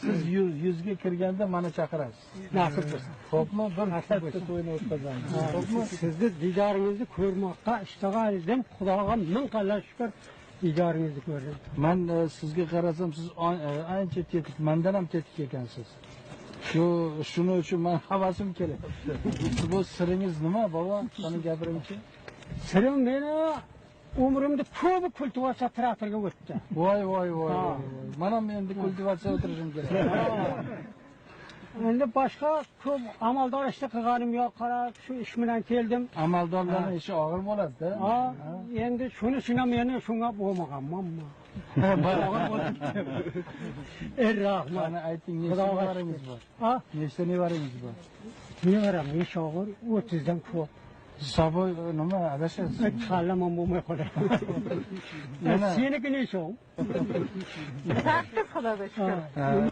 Siz yuz, yuzga kirganda mani chaqirasiz. Nasib bo'lsin. Xo'pmi? Bir katta to'yni o'tkazamiz. Sizni diyoringizni ko'rmoqqa ishtagan edim. Xudoga ming qalla shukr diyoringizni ko'rdim. Man e, sizga qarasam siz e, ancha tetik, mandan ham tetik ekansiz. Shu shuning uchun men havasim kelyapti. Bu siringiz nima, bobo? Qani gapiringchi. Sirim meni umrimda ko'pi kultivatsiya traktorga o'tdi. Voy voy voy. Men ham endi kultivatsiya o'tirishim kerak. Endi boshqa ko'p amaldor ishni qilganim yo'q. Qarab shu ish bilan keldim. Amaldorlarning ishi og'ir bo'ladi-da. Ha, endi shuni shuna meni shunga. Ey rahmat. Ayting, nechta nevarangiz bor? Nechta nevarangiz bor? nevaram necha og'ir? 30 dan ko'p. Hisobi e, adashasiz? Kallamam bo'lmay qoladi. Yana- Seniki necha? Taktif xudoga shukur. Ha. Ha.